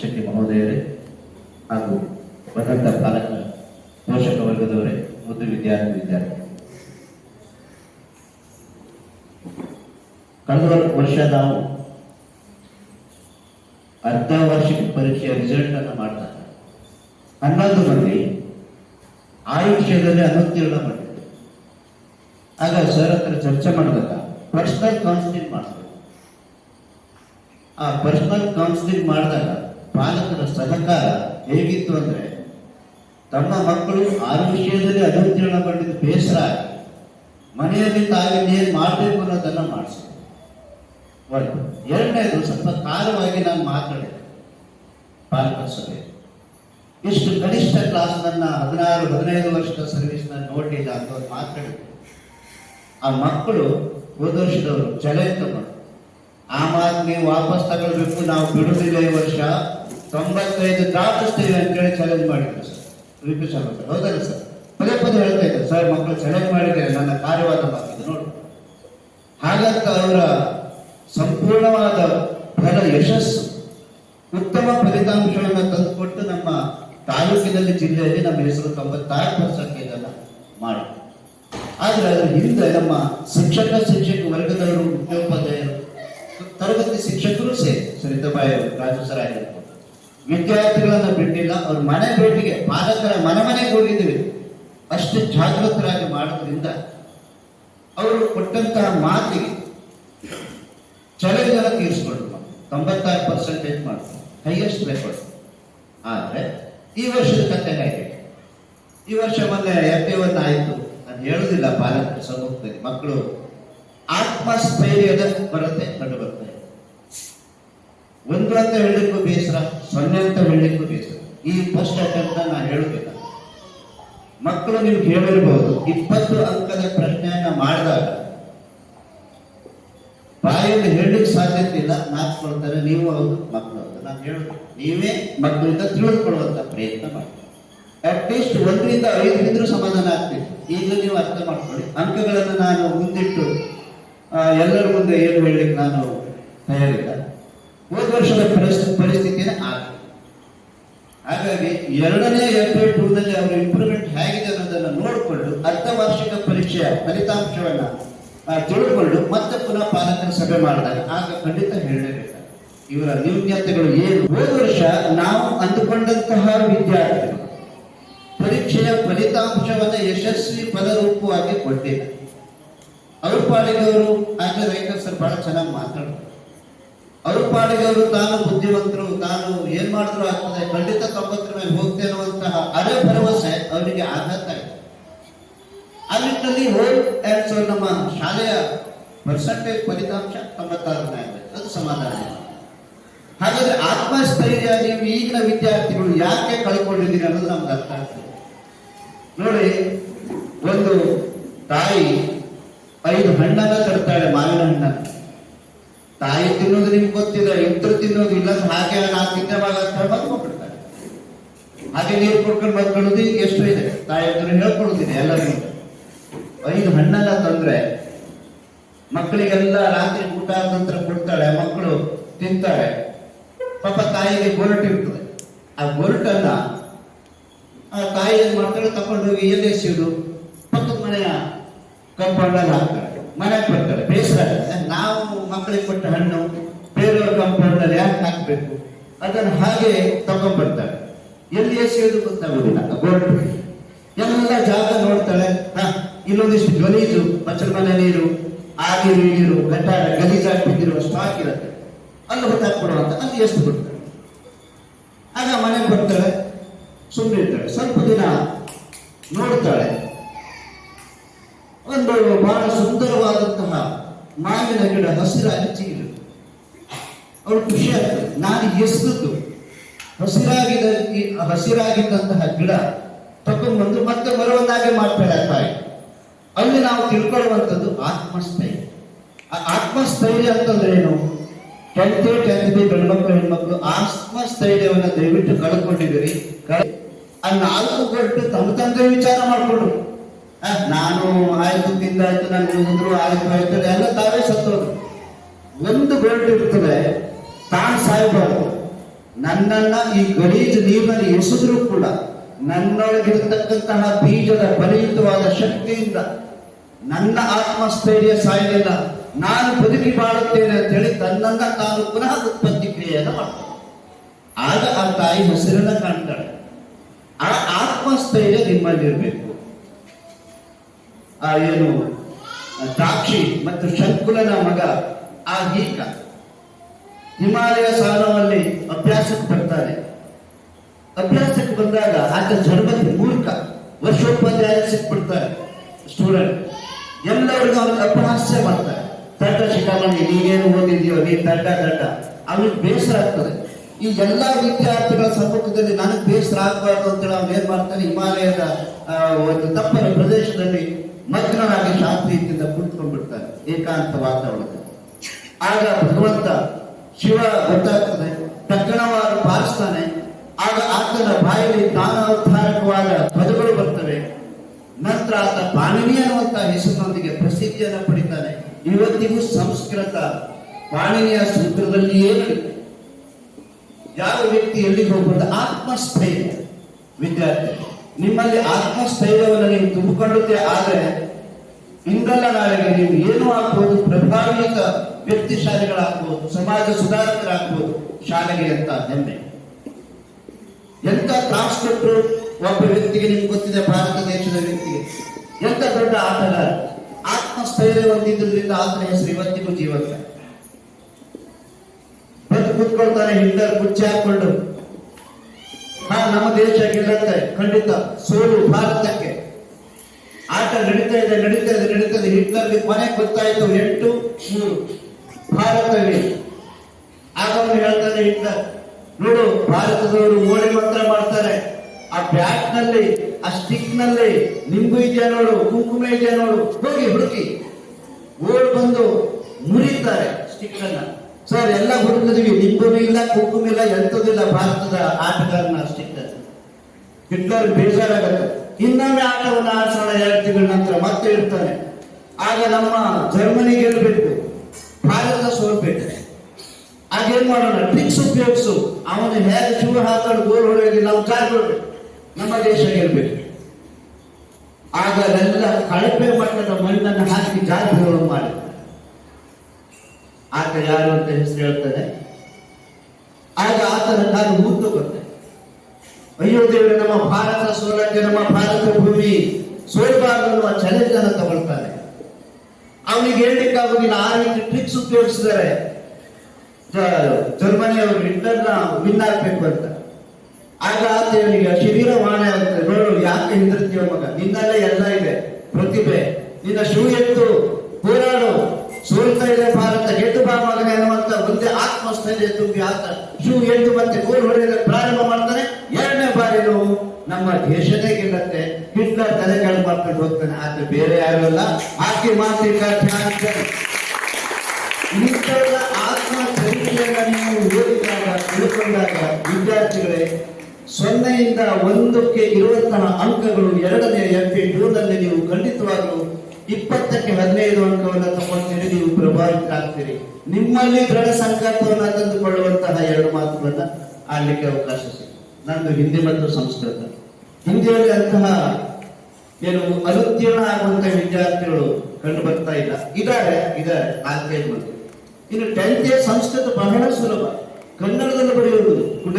ಶಿಕ್ಷಕಿ ಮಹೋದಯರೇ ಹಾಗೂ ಬಂದಂತ ಪಾಲಕ ಪೋಷಕ ವರ್ಗದವರೇ ಮತ್ತು ವಿದ್ಯಾರ್ಥಿ ವಿದ್ಯಾರ್ಥಿ. ಕಳೆದ ವರ್ಷ ನಾವು ಅರ್ಧ ವಾರ್ಷಿಕ ಪರೀಕ್ಷೆಯ ರಿಸಲ್ಟ್ ಅನ್ನು ಮಾಡಿದಾಗ ಹನ್ನೊಂದು ಮಂದಿ ಆ ವಿಷಯದಲ್ಲಿ ಅನುತ್ತೀರ್ಣ ಮಾಡಿದ್ರು ಆಗ ಸರ್ ಹತ್ರ ಚರ್ಚೆ ಮಾಡಿದಾಗ ಪರ್ಸನಲ್ ಕೌನ್ಸಿಲಿಂಗ್ ಮಾಡಿದ್ರು ಆ ಪರ್ಸನಲ್ ಕೌನ್ಸಿಲಿಂಗ್ ಮಾಡಿದಾಗ ಪಾಲಕರ ಸಹಕಾರ ಹೇಗಿತ್ತು ಅಂದ್ರೆ ತಮ್ಮ ಮಕ್ಕಳು ಆರು ವಿಷಯದಲ್ಲಿ ಅನುತ್ತೀರ್ಣಗೊಂಡಿದ್ದು ಬೇಸರ ಮನೆಯಲ್ಲಿ ಏನು ಮಾಡಬೇಕು ಅನ್ನೋದನ್ನ ಮಾಡಿಸಿ ಒಂದು. ಎರಡನೇದು ಸ್ವಲ್ಪ ಕಾಲವಾಗಿ ನಾನು ಮಾತಾಡಿದೆ. ಪಾಲಕ ಸಭೆ. ಇಷ್ಟು ಕನಿಷ್ಠ ಕ್ಲಾಸ್ ನನ್ನ ಹದಿನಾರು, ಹದಿನೈದು ವರ್ಷದ ಸರ್ವಿಸ್ ನಾನು ನೋಡಲಿಲ್ಲ ಅಂತ ಅವ್ರು ಮಾತಾಡಿದ್ರು. ಆ ಮಕ್ಕಳು ಹೋದ ವರ್ಷದವರು ಚಲೆ ತಗೊಂಡು ಆ ಮಾತು ವಾಪಸ್ ತಗೊಳ್ಬೇಕು, ನಾವು ಬಿಡುವುದಿಲ್ಲ ಈ ವರ್ಷ. ತೊಂಬತ್ತೈದು ಅಂತ ಅಂತೇಳಿ ಚಾಲೆಂಜ್ ಮಾಡಿದ್ರು ಸರ್. VP sir. ಹೌದಲ್ಲ ಸರ್? ಪದೇ ಪದೇ ಹೇಳ್ತಾ ಇದ್ದಾರೆ. ಸರ್ ಮಕ್ಕಳು ಚಾಲೆಂಜ್ ಮಾಡಿದ್ದಾರೆ ನನ್ನ ಕಾರ್ಯವಾದ ಮಾತಿದೆ ನೋಡಿ. ಹಾಗಂತ ಅವರ ಸಂಪೂರ್ಣವಾದ ಫಲ ಯಶಸ್ಸು, ಉತ್ತಮ ಫಲಿತಾಂಶವನ್ನು ತಂದುಕೊಟ್ಟು ನಮ್ಮ ತಾಲೂಕಿನಲ್ಲಿ, ಜಿಲ್ಲೆಯಲ್ಲಿ ನಮ್ಮ ಹೆಸರು ತೊಂಬತ್ತಾರು ಪರ್ಸೆಂಟ್ ಇದನ್ನ ಮಾಡಿ ಆದರೆ ಅದರ ಹಿಂದೆ ನಮ್ಮ ಶಿಕ್ಷಕ ಶಿಕ್ಷಕ ವರ್ಗದವರು ಮುಖ್ಯೋಪಾಧ್ಯಾಯರು ತರಗತಿ ಶಿಕ್ಷಕರು ಸೇರಿ ಸರಿತಾಬಾಯಿ ಅವರು, ರಾಜು ಸರ್ ವಿದ್ಯಾರ್ಥಿಗಳನ್ನ ಬಿಟ್ಟಿಲ್ಲ, ಅವ್ರ ಮನೆ ಭೇಟಿಗೆ ಪಾಲಕರ ಮನೆ ಮನೆಗೆ ಹೋಗಿದ್ದೀವಿ. ಅಷ್ಟು ಜಾಗೃತರಾಗಿ ಮಾಡೋದ್ರಿಂದ ಅವರು ಕೊಟ್ಟಂತಹ ಮಾತಿಗೆ ಚಳಿಗಳ ತೀರಿಸ್ಕೊಳ್ತು. ತೊಂಬತ್ತಾರು ಪರ್ಸೆಂಟೇಜ್ ಮಾಡ್ತು ಹೈಯೆಸ್ಟ್ ರೆಕಾರ್ಡ್ ಆದರೆ ಈ ವರ್ಷದ ಕತೆ ಹೇಗೆ? ಈ ವರ್ಷ ಮೊನ್ನೆ ಎಫ್ ಒನ್ ಆಯಿತು. ಅದು ಹೇಳುದಿಲ್ಲ ಪಾಲಕರ ಸಮ್ಮುಖದಲ್ಲಿ. ಮಕ್ಕಳು ಆತ್ಮಸ್ಥೈರ್ಯದ ಕೊರತೆ ಕಂಡು ಬರ್ತಾ ಇದೆ ಒಂದು ಅಂತ ಹೇಳಲಿಕ್ಕೂ ಬೇಸರ, ಸೊನ್ನೆ ಅಂತ ಹೇಳಲಿಕ್ಕೂ ಬೇಸರ. ಈ ಫಸ್ಟ್ ಅಟೆಂಪ್ಟ್ ನಾನು ಹೇಳುತ್ತಿಲ್ಲ ಮಕ್ಕಳು ನೀವು ಹೇಳಿರಬಹುದು ಇಪ್ಪತ್ತು ಅಂಕದ ಪ್ರಶ್ನೆಯನ್ನ ಮಾಡಿದಾಗ ಬಾಯಲ್ಲಿ ಹೇಳಲಿಕ್ಕೆ ಸಾಧ್ಯತೆ ಇಲ್ಲ ನಾಚ್ಕೊಳ್ತಾರೆ ನೀವು ಹೌದು, ಮಕ್ಕಳು ಹೌದು. ನಾನು ಹೇಳುದು, ನೀವೇ ಮಕ್ಕಳಿಂದ ತಿಳಿದುಕೊಳ್ಳುವಂತ ಪ್ರಯತ್ನ ಮಾಡಿ. ಅಟ್ಲೀಸ್ಟ್ ಒಂದರಿಂದ ಐದು ಇದ್ರೂ ಸಮಾಧಾನ ಆಗ್ತಿತ್ತು ಈಗ ನೀವು ಅರ್ಥ ಮಾಡ್ಕೊಳ್ಳಿ. ಅಂಕಗಳನ್ನು ನಾನು ಮುಂದಿಟ್ಟು ಎಲ್ಲರ ಮುಂದೆ ಏನು ಹೇಳಲಿಕ್ಕೆ ನಾನು ತಯಾರಿಲ್ಲ. ಹೋದ ವರ್ಷದ ಪರಿಸ್ಥಿತಿಯೇ ಆಗಿದೆ ಹಾಗಾಗಿ ಎರಡನೇ ಏಪ್ರಿಲ್ ಟೂರ್ನಲ್ಲಿ ಟೂನಲ್ಲಿ ಅವರ ಇಂಪ್ರೂವ್ಮೆಂಟ್ ಹೇಗಿದೆ ಅನ್ನೋದನ್ನು ನೋಡಿಕೊಂಡು ಅರ್ಧ ವಾರ್ಷಿಕ ಪರೀಕ್ಷೆಯ ಫಲಿತಾಂಶವನ್ನ ತಿಳಿದುಕೊಂಡು ಮತ್ತೆ ಪುನಃ ಪಾಲಕರ ಸಭೆ ಮಾಡಿದಾಗ ಆಗ ಖಂಡಿತ ಹೇಳಲೇಬೇಕು ಇವರ ನ್ಯೂನ್ಯತೆಗಳು ಏನು? ಹೋದ ವರ್ಷ ನಾವು ಅಂದುಕೊಂಡಂತಹ ವಿದ್ಯಾರ್ಥಿಗಳು ಪರೀಕ್ಷೆಯ ಫಲಿತಾಂಶವನ್ನ ಯಶಸ್ವಿ ಫಲರೂಪವಾಗಿ ಕೊಟ್ಟಿಲ್ಲ. ಅವ್ರ ಪಾಲಿಗೆ ಅವರು ಆಗ್ಲೇ ರೈತ ಸರ್ ಬಹಳ ಚೆನ್ನಾಗಿ ಮಾತಾಡ್ತಾರೆ. ಅವ್ರ ಪಾಡಿಗೆ ತಾನು ಬುದ್ಧಿವಂತರು, ತಾನು ಏನ್ ಮಾಡಿದ್ರು ಆಗ್ತದೆ. ಖಂಡಿತ ತೊಂಬತ್ತರ ಮೇಲೆ ಹೋಗ್ತೇನೆ ಅನ್ನುವಂತಹ ಅರೆ ಭರವಸೆ ಅವರಿಗೆ ಆಘಾತ ಆಯ್ತು ಆ ನಿಟ್ಟಿನಲ್ಲಿ ನಮ್ಮ ಶಾಲೆಯ ಪರ್ಸೆಂಟೇಜ್ ಫಲಿತಾಂಶ ತೊಂಬತ್ತಾರನೇ ಆಗಿದೆ. ಅದು ಸಮಾಧಾನ ಹಾಗಾದ್ರೆ ಆತ್ಮಸ್ಥೈರ್ಯ ನೀವು ಈಗಿನ ವಿದ್ಯಾರ್ಥಿಗಳು ಯಾಕೆ ಕಳ್ಕೊಂಡಿದ್ದೀರಿ ಅನ್ನೋದು ನಮ್ಗೆ ಅರ್ಥ ಆಗ್ತದೆ. ನೋಡಿ, ಒಂದು ತಾಯಿ ಐದು ಹಣ್ಣನ್ನ ತರ್ತಾಳೆ ಮಾವಿನ ಹಣ್ಣನ್ನ. ತಾಯಿ ತಿನ್ನೋದು ನಿಮ್ಗೆ ಗೊತ್ತಿಲ್ಲ, ಇಬ್ರು ತಿನ್ನೋದು ಇಲ್ಲ, ಹಾಗೆ ನಾಲ್ಕು ತಿನ್ನವಾಗ ಅಂತ ಹೇಳಿ ಮಲ್ಕೊಂಡ್ಬಿಡ್ತಾರೆ ಹಾಗೆ ನೀರು ಕೊಟ್ಕೊಂಡು ಮಲ್ಕೊಳ್ಳೋದು ಎಷ್ಟು ಇದೆ. ತಾಯಿ ಹತ್ರ ಹೇಳ್ಕೊಳ್ಳೋದಿದೆ ಎಲ್ಲರಿಗೂ. ಐದು ಹಣ್ಣೆಲ್ಲ ತಂದ್ರೆ ಮಕ್ಕಳಿಗೆಲ್ಲ ರಾತ್ರಿ ಊಟ ಆದ ನಂತರ ಕೊಡ್ತಾಳೆ ಮಕ್ಕಳು ತಿಂತಾಳೆ ಪಾಪ ತಾಯಿಗೆ ಗೊರಟು ಇರ್ತದೆ. ಆ ಗೊರಟನ್ನ ಆ ತಾಯಿ ಏನ್ ಮಾಡ್ತಾಳೆ? ತಕೊಂಡು ಹೋಗಿ ಪಕ್ಕದ ಮನೆಯ ಕಂಪೌಂಡಲ್ಲಿ ಹಾಕ್ತಾಳೆ ಮನೆಗೆ ಬರ್ತಾರೆ ಬೇಸರ. ನಾವು ಮಕ್ಕಳಿಗೆ ಕೊಟ್ಟ ಹಣ್ಣು, ಬೇರೆಯವ್ರ ಕಂಪೌಂಡಲ್ಲಿ ಯಾಕೆ ಹಾಕಬೇಕು? ಅದನ್ನು ಹಾಗೆ ತಗೊಂಡ್ಬರ್ತಾರೆ. ಎಲ್ಲಿ ಎಸೆಯೋದು ಗೊತ್ತಾಗೋದಿಲ್ಲ ಗೋಲ್ಡ್ ಎಲ್ಲ ಜಾಗ ನೋಡ್ತಾಳೆ ಹ ಇಲ್ಲೊಂದಿಷ್ಟು ಗಲೀಜು ಬಚ್ಚಲ ಮನೆ ನೀರು ಆಗಿರು ನೀರು ಗಟ್ಟಾರ ಗಲೀಜಾಗಿ ಬಿದ್ದಿರುವ ಸ್ಟಾಕ್ ಇರುತ್ತೆ. ಅಲ್ಲಿ ಹೊತ್ತಾಕ್ಬಿಡುವಂತ ಅಲ್ಲಿ ಎಷ್ಟು ಬಿಡ್ತಾಳೆ ಆಗ ಮನೆಗೆ ಬರ್ತಾಳೆ ಸುಮ್ಮನೆ ಇರ್ತಾಳೆ ಸ್ವಲ್ಪ ದಿನ ನೋಡ್ತಾಳೆ ಒಂದು ಬಹಳ ಸುಂದರವಾದಂತಹ ಮಾವಿನ ಗಿಡ ಹಸಿರಾಗಿ ಚಿಗಿರುತ್ತೆ ಅವಳು ಖುಷಿ ಆಗ್ತದೆ. ನಾನು ಎಸ್ದದ್ದು ಹಸಿರಾಗಿದ್ದ ಹಸಿರಾಗಿದ್ದಂತಹ ಗಿಡ ತಗೊಂಡ್ಬಂದು ಮತ್ತೆ ಮರವನ್ನಾಗೆ ಮಾಡ್ತಾಳೆ ತಾಯಿ ಅಲ್ಲಿ ನಾವು ತಿಳ್ಕೊಳ್ಳುವಂಥದ್ದು ಆತ್ಮಸ್ಥೈರ್ಯ. ಆ ಆತ್ಮಸ್ಥೈರ್ಯ ಅಂತಂದ್ರೆ ಏನು? ಟೆಂತ್ ಟೆಂತ್ ಬಿ ಗಂಡ್ಮಕ್ಳು ಹೆಣ್ಮಕ್ಳು ಆತ್ಮಸ್ಥೈರ್ಯವನ್ನು ದಯವಿಟ್ಟು ಕಳ್ಕೊಂಡಿದ್ದೀರಿ. ಕಳ್- ಆ ನಾಲ್ಕು ಗಂಟು ತಮ್ಮ ತಂದೆ ವಿಚಾರ ಮಾಡ್ಕೊಂಡು ಆ, ನಾನು ಆಯ್ತು ತಿಂದಾಯ್ತು ನನಗೆ ಉಂದ್ರು ಆಯ್ತು ಆಯ್ತು ಎಲ್ಲ ತಾವೇ ಸತ್ತೋದು ಒಂದು ಗೋಲ್ಡ್ ಇರ್ತದೆ. ತಾನು ಸಾಯ್ಬಾರ್ದು. ನನ್ನನ್ನ ಈ ಗಲೀಜ್ ನೀರಿನಲ್ಲಿ ಎಸೆದ್ರು ಕೂಡ ನನ್ನೊಳಗಿರತಕ್ಕಂತಹ ಬೀಜದ ಬಲಿಯುತವಾದ ಶಕ್ತಿಯಿಂದ ನನ್ನ ಆತ್ಮಸ್ಥೈರ್ಯ ಸಾಯಲಿಲ್ಲ. ನಾನು ಬದುಕಿ ಬಾಳುತ್ತೇನೆ ಅಂತ ಹೇಳಿ ತನ್ನನ್ನ ತಾನು ಪುನಃ ಉತ್ಪತ್ತಿ ಕ್ರಿಯೆಯನ್ನು ಮಾಡ್ತಾನೆ. ಆಗ ಆ ತಾಯಿ ಹೆಸರನ್ನ ಕಾಣ್ತಾಳೆ. ಆ ಆತ್ಮಸ್ಥೈರ್ಯ ನಿಮ್ಮಲ್ಲಿರಬೇಕು. ಆ, ಏನು ದ್ರಾಕ್ಷಿ ಮತ್ತು ಶಂಕುಲನ ಮಗ ಆ ಗೀತ ಹಿಮಾಲಯ ಸಾನವಲ್ಲಿ ಅಭ್ಯಾಸಕ್ಕೆ ಬರ್ತಾನೆ. ಅಭ್ಯಾಸಕ್ಕೆ ಬಂದಾಗ ಆತ ಧರ್ಮದ ಮೂರ್ಖ, ವರ್ಷೋಪಾಧ್ಯಾಯ ಸಿಕ್ಬಿಡ್ತಾರೆ ಸ್ಟೂಡೆಂಟ್. ಎಲ್ಲರಿಗೂ ಅವನಿಗೆ ಅಪಹಾಸ್ಯ ಮಾಡ್ತಾರೆ ತಡ್ಡ ಶಿಖಾಮಣಿ ನೀನೇನು ಓದಿದ್ಯೋ ನೀ ತಡ್ಡ ತಡ್ಡ ಅವನಿಗೆ ಬೇಸರ ಆಗ್ತದೆ. ಈ ಎಲ್ಲಾ ವಿದ್ಯಾರ್ಥಿಗಳ ಸಮ್ಮುಖದಲ್ಲಿ ನನಗೆ ಬೇಸರ ಆಗಬಾರ್ದು ಅಂತೇಳಿ ಅವನು ಏನ್ ಮಾಡ್ತಾನೆ? ಹಿಮಾಲಯದ ಒಂದು ತಪ್ಪನ ಪ್ರದೇಶದಲ್ಲಿ ಮಗ್ನನಾಗಿ ಶಾಂತಿಯಿಂದ ಕುಳಿತುಕೊಂಡ್ಬಿಡ್ತಾರೆ, ಏಕಾಂತ ವಾತಾವರಣ. ಆಗ ಭಗವಂತ ಶಿವ ಗೊತ್ತಾಗ್ತದೆ ತಕ್ಷಣವಾದ ಪಾಲಿಸ್ತಾನೆ. ಆಗ ಆತನ ಬಾಯಲ್ಲಿ ಜ್ಞಾನೋದ್ಧಾರಕವಾದ ಪದಗಳು ಬರ್ತವೆ. ನಂತರ ಆತ ಪಾಣಿನಿ ಅನ್ನುವಂತ ಹೆಸರಿನೊಂದಿಗೆ ಪ್ರಸಿದ್ಧಿಯನ್ನು ಪಡಿತಾನೆ. ಇವತ್ತಿಗೂ ಸಂಸ್ಕೃತ ಪಾಣಿನಿಯ ಸೂತ್ರದಲ್ಲಿಯೇ ಯಾವ ವ್ಯಕ್ತಿ ಎಲ್ಲಿಗೆ ಹೋಗ್ಬೋದು? ಆತ್ಮಸ್ಥೈರ್ಯ. ವಿದ್ಯಾರ್ಥಿ ನಿಮ್ಮಲ್ಲಿ ಆತ್ಮಸ್ಥೈರ್ಯವನ್ನು ನೀವು ತುಂಬಿಕೊಳ್ಳುತ್ತೆ, ಆದ್ರೆ ಇಂದಲ್ಲ ನಾಳೆಗೆ ನೀವು ಏನು ಆಗ್ಬೋದು ಪ್ರಭಾವಿತ ವ್ಯಕ್ತಿಶಾಲಿಗಳಾಗ್ಬೋದು, ಸಮಾಜ ಸುಧಾರಕರಾಗ್ಬೋದು, ಶಾಲೆಗೆ ಅಂತ ಹೆಮ್ಮೆ. ಎಂತ ಟಾಸ್ ಕೊಟ್ಟರು ಒಬ್ಬ ವ್ಯಕ್ತಿಗೆ ನಿಮ್ಗೆ ಗೊತ್ತಿದೆ, ಭಾರತ ದೇಶದ ವ್ಯಕ್ತಿಗೆ. ಎಂತ ದೊಡ್ಡ ಆಟಗಾರ. ಆತ್ಮಸ್ಥೈರ್ಯ ಹೊಂದಿದ್ರಿಂದ ಆತನ ಹೆಸರು ಇವತ್ತಿಗೂ ಜೀವಂತ. ಬಂದು ಕೂತ್ಕೊಳ್ತಾನೆ ಹಿಟ್ಲರ್ ಕುಚ್ಚಿ ಹಾಕೊಂಡು ನಮ್ಮ ದೇಶ ಗೆಲ್ಲುತ್ತೆ. ಖಂಡಿತ ಸೋಲು ಭಾರತಕ್ಕೆ. ಆಟ ನಡೀತಾ ಇದೆ ನಡೀತಾ ಇದೆ ನಡೀತಾ ಇದೆ. ಹಿಟ್ಲರ್ಗೆ ಕೊನೆಗೆ ಗೊತ್ತಾಯಿತು, ಎಂಟು, ಮೂರು. ಭಾರತವೇ. ಆಗ ಹೇಳ್ತಾನೆ ಹಿಟ್ಲರ್, ನೋಡು, ಭಾರತದವರು ಓಡಿ ಮಾತ್ರ ಮಾಡ್ತಾರೆ. ಆ ಬ್ಯಾಟ್ನಲ್ಲಿ ಆ ಸ್ಟಿಕ್ನಲ್ಲಿ ನಿಂಬು ಇದೆಯಾ ನೋಡು, ಕುಂಕುಮ ಇದೆಯಾ ನೋಡು. ಹೋಗಿ ಹುಡುಕಿ. ಓಡ್ ಬಂದು ಮುರಿತಾರೆ ಸ್ಟಿಕ್ ಅನ್ನ ಸರ್, ಎಲ್ಲ ಹುಡುಕಿದ್ವಿ ನಿಂಬುನೂ ಇಲ್ಲ, ಕುಂಕುಮ ಇಲ್ಲ ಎಂತದಿಲ್ಲ ಭಾರತದ ಆಟಗಾರನ ಸ್ಟಿಕ್ ಹಿಟ್ಲರ್ ಬೇಜಾರಾಗುತ್ತೆ. ಇನ್ನೊಮ್ಮೆ ಆಟವನ್ನು ಆಡಿಸೋಣ ಎರಡು ತಿಂಗಳ ನಂತರ ಮತ್ತೆ ಇರ್ತಾನೆ. ಆಗ ನಮ್ಮ ಜರ್ಮನಿ ಗೆಲ್ಬೇಕು. ಭಾರತ ಸೋಲ್ಬೇಕು. ಆಗ ಏನ್ ಮಾಡೋಣ? ಟ್ರಿಕ್ಸ್ ಉಪಯೋಗಿಸು. ಅವನು ಹೇಗೆ ಶಿವ ಹಾಕೊಂಡು ಗೋಲ್ ಹೊಡೆಯೋದು ನಾವು ಕಾಯ್ಕೊಳ್ಬೇಕು. ನಮ್ಮ ದೇಶ ಗೆಲ್ಬೇಕು. ಆಗ ಅದೆಲ್ಲ ಕಳಪೆ ಮಟ್ಟದ ಮಣ್ಣನ್ನು ಹಾಕಿ ಜಾತಿಗಳು ಮಾಡಿ. ಆತ ಯಾರು ಅಂತ ಹೆಸರು ಹೇಳ್ತಾನೆ? ಆಗ ಆತನ ಕಾಲು ಮುದ್ದು ಬರ್ತದೆ ಅಯ್ಯೋ ದೇವರು, ನಮ್ಮ ಭಾರತ ಸೋಲಕ್ಕೆ ನಮ್ಮ ಭಾರತ ಭೂಮಿ ಸೋಲ್ಬಾರ್ದು ಅನ್ನುವ ಚಾಲೆಂಜ್ ಅನ್ನು ತಗೊಳ್ತಾನೆ. ಅವನಿಗೆ ಹೇಳಲಿಕ್ಕಾಗೋದಿಲ್ಲ, ಆ ರೀತಿ ಟ್ರಿಕ್ಸ್ ಉಪಯೋಗಿಸಿದರೆ. ಜರ್ಮನಿಯವರು ಇಂಟರ್ನ ವಿನ್ ಆಗ್ಬೇಕು ಅಂತ. ಆಗ ಆ ದೇವರಿಗೆ ಶಿಬಿರ ವಾಣೆ ಆಗುತ್ತೆ. ನೋಡು, ಯಾಕೆ ಹಿಂದಿರ್ತೀವ ಮಗ. ನಿನ್ನಲ್ಲೇ ಎಲ್ಲ ಇದೆ. ಪ್ರತಿಭೆ. ನಿನ್ನ ಶೂ ಎತ್ತು. ಹೋರಾಡು. ಆತ್ಮಸ್ಥೈರ್ಯ ತುಂಬಿ ಆತ ಶೂ ಎದ್ದು ಮತ್ತೆ ಗೋಲ್ ಹೊಡೆಯಲು ಪ್ರಾರಂಭ ಮಾಡ್ತಾನೆ. ಎರಡನೇ ಬಾರಿ ನಾವು ನಮ್ಮ ದೇಶನೇ ಗೆಲ್ಲತ್ತೆ. ಹಿಟ್ಲರ್ ತಲೆ ಕೆಳಗೆ ಮಾಡ್ಕೊಂಡು ಹೋಗ್ತಾನೆ. ಆತ ಬೇರೆ ಯಾರು ಅಲ್ಲ. ಆಕೆ ಮಾತಿ ಧ್ಯಾನ ಇಂಥವರ ಆತ್ಮ ಚರಿತ್ರೆಯನ್ನ ನೀವು ಓದಿದಾಗ, ತಿಳ್ಕೊಂಡಾಗ ವಿದ್ಯಾರ್ಥಿಗಳೇ, ಸೊನ್ನೆಯಿಂದ ಒಂದಕ್ಕೆ ಇರುವಂತಹ ಅಂಕಗಳು ಎರಡನೇ ಎಫ್ ಟೂನಲ್ಲಿ ನೀವು ಖಂಡಿತವಾಗಲೂ ಇಪ್ಪತ್ತಕ್ಕೆ ಹದಿನೈದು ಅಂಕವನ್ನು ತಗೊಳ್ತೀರಿ ನೀವು ಪ್ರಭಾವಿತರಾಗ್ತೀರಿ. ನಿಮ್ಮಲ್ಲಿ ದೃಢ ಸಂಕಲ್ಪವನ್ನು ತಂದುಕೊಳ್ಳುವಂತಹ ಎರಡು ಮಾತುಗಳನ್ನ ಆಡ್ಲಿಕ್ಕೆ ಅವಕಾಶ ಸಿಗುತ್ತೆ ನಂದು ಹಿಂದಿ ಮತ್ತು ಸಂಸ್ಕೃತ. ಹಿಂದಿಯಲ್ಲಿ ಅಂತಹ ಏನು ಅನುತ್ತೀರ್ಣ ಆಗುವಂತಹ ವಿದ್ಯಾರ್ಥಿಗಳು ಕಂಡು ಬರ್ತಾ ಇಲ್ಲ. ಇದಾರೆ ಇದಾರೆ ನಾಲ್ಕೈದು ಮಂದಿ ಇನ್ನು ಟೆಂತ್ ಸಂಸ್ಕೃತ ಬಹಳ ಸುಲಭ. ಕನ್ನಡದಲ್ಲಿ ಬರೆಯುವುದು.